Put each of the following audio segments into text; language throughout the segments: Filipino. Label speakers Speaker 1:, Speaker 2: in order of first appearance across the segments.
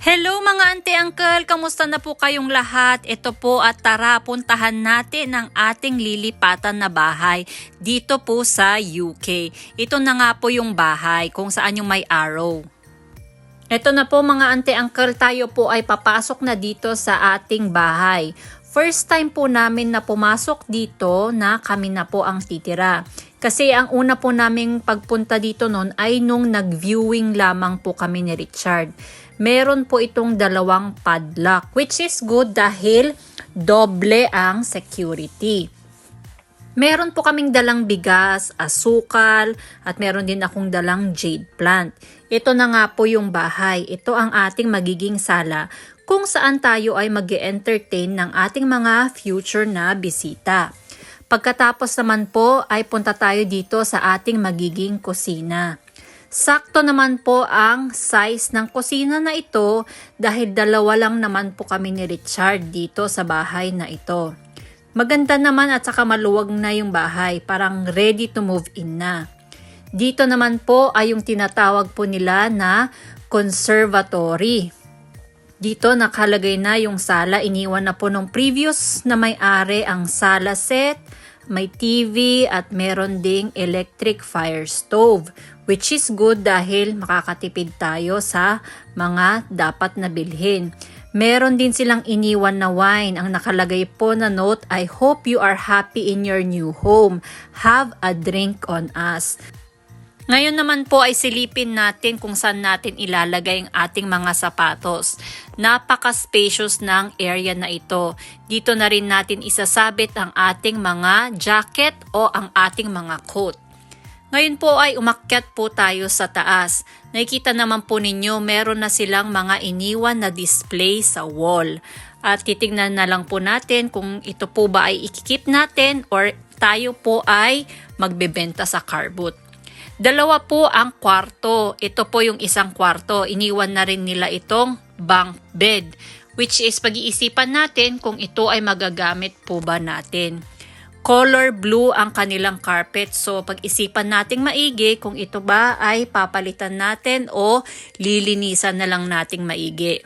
Speaker 1: Hello mga ante uncle, kamusta na po kayong lahat? Ito po at tara puntahan natin ang ating lilipatan na bahay dito po sa UK. Ito na nga po yung bahay kung saan yung may arrow. Ito na po mga ante uncle, tayo po ay papasok na dito sa ating bahay. First time po namin na pumasok dito na kami na po ang titira. Kasi ang una po naming pagpunta dito noon ay nung nag-viewing lamang po kami ni Richard. Meron po itong dalawang padlock which is good dahil doble ang security. Meron po kaming dalang bigas, asukal, at meron din akong dalang jade plant. Ito na nga po yung bahay. Ito ang ating magiging sala kung saan tayo ay mag entertain ng ating mga future na bisita. Pagkatapos naman po ay punta tayo dito sa ating magiging kusina. Sakto naman po ang size ng kusina na ito dahil dalawa lang naman po kami ni Richard dito sa bahay na ito. Maganda naman at saka maluwag na yung bahay, parang ready to move in na. Dito naman po ay yung tinatawag po nila na conservatory. Dito nakalagay na yung sala, iniwan na po nung previous na may-ari ang sala set, may TV at meron ding electric fire stove which is good dahil makakatipid tayo sa mga dapat na bilhin. Meron din silang iniwan na wine. Ang nakalagay po na note, I hope you are happy in your new home. Have a drink on us. Ngayon naman po ay silipin natin kung saan natin ilalagay ang ating mga sapatos. Napaka-spacious ng area na ito. Dito na rin natin isasabit ang ating mga jacket o ang ating mga coat. Ngayon po ay umakyat po tayo sa taas. Nakikita naman po ninyo meron na silang mga iniwan na display sa wall. At titignan na lang po natin kung ito po ba ay ikikip natin or tayo po ay magbebenta sa car boot. Dalawa po ang kwarto. Ito po yung isang kwarto. Iniwan na rin nila itong bunk bed. Which is pag-iisipan natin kung ito ay magagamit po ba natin. Color blue ang kanilang carpet. So pag-isipan nating maigi kung ito ba ay papalitan natin o lilinisan na lang nating maigi.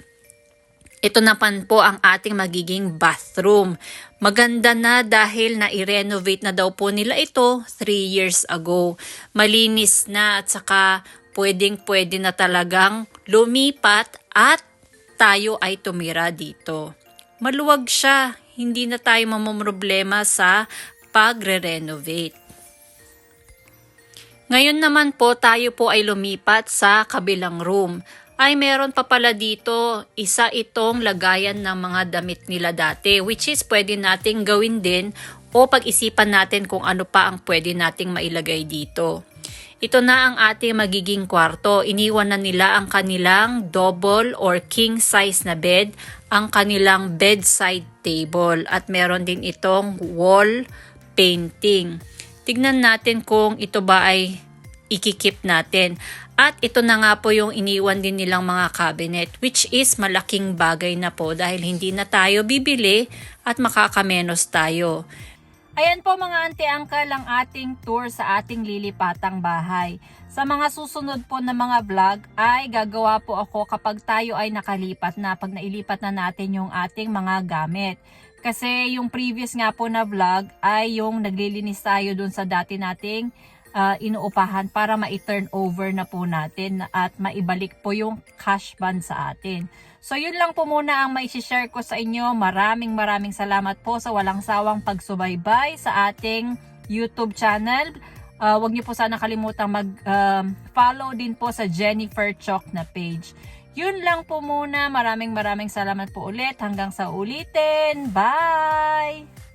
Speaker 1: Ito naman po ang ating magiging bathroom. Maganda na dahil na-renovate na daw po nila ito 3 years ago. Malinis na at saka pwedeng pwede na talagang lumipat at tayo ay tumira dito. Maluwag siya, hindi na tayo mamumroblema sa pagre-renovate. Ngayon naman po tayo po ay lumipat sa kabilang room ay meron pa pala dito isa itong lagayan ng mga damit nila dati which is pwede nating gawin din o pag-isipan natin kung ano pa ang pwede nating mailagay dito. Ito na ang ating magiging kwarto. Iniwan na nila ang kanilang double or king size na bed, ang kanilang bedside table at meron din itong wall painting. Tignan natin kung ito ba ay ikikip natin. At ito na nga po yung iniwan din nilang mga cabinet which is malaking bagay na po dahil hindi na tayo bibili at makakamenos tayo. Ayan po mga ante-angkal ang ating tour sa ating lilipatang bahay. Sa mga susunod po na mga vlog ay gagawa po ako kapag tayo ay nakalipat na, pag nailipat na natin yung ating mga gamit. Kasi yung previous nga po na vlog ay yung naglilinis tayo dun sa dati nating uh, inuupahan para ma-turn over na po natin at maibalik po yung cash band sa atin. So yun lang po muna ang may share ko sa inyo. Maraming maraming salamat po sa walang sawang pagsubaybay sa ating YouTube channel. Uh, huwag niyo po sana kalimutang mag-follow um, din po sa Jennifer Chok na page. Yun lang po muna. Maraming maraming salamat po ulit. Hanggang sa ulitin. Bye!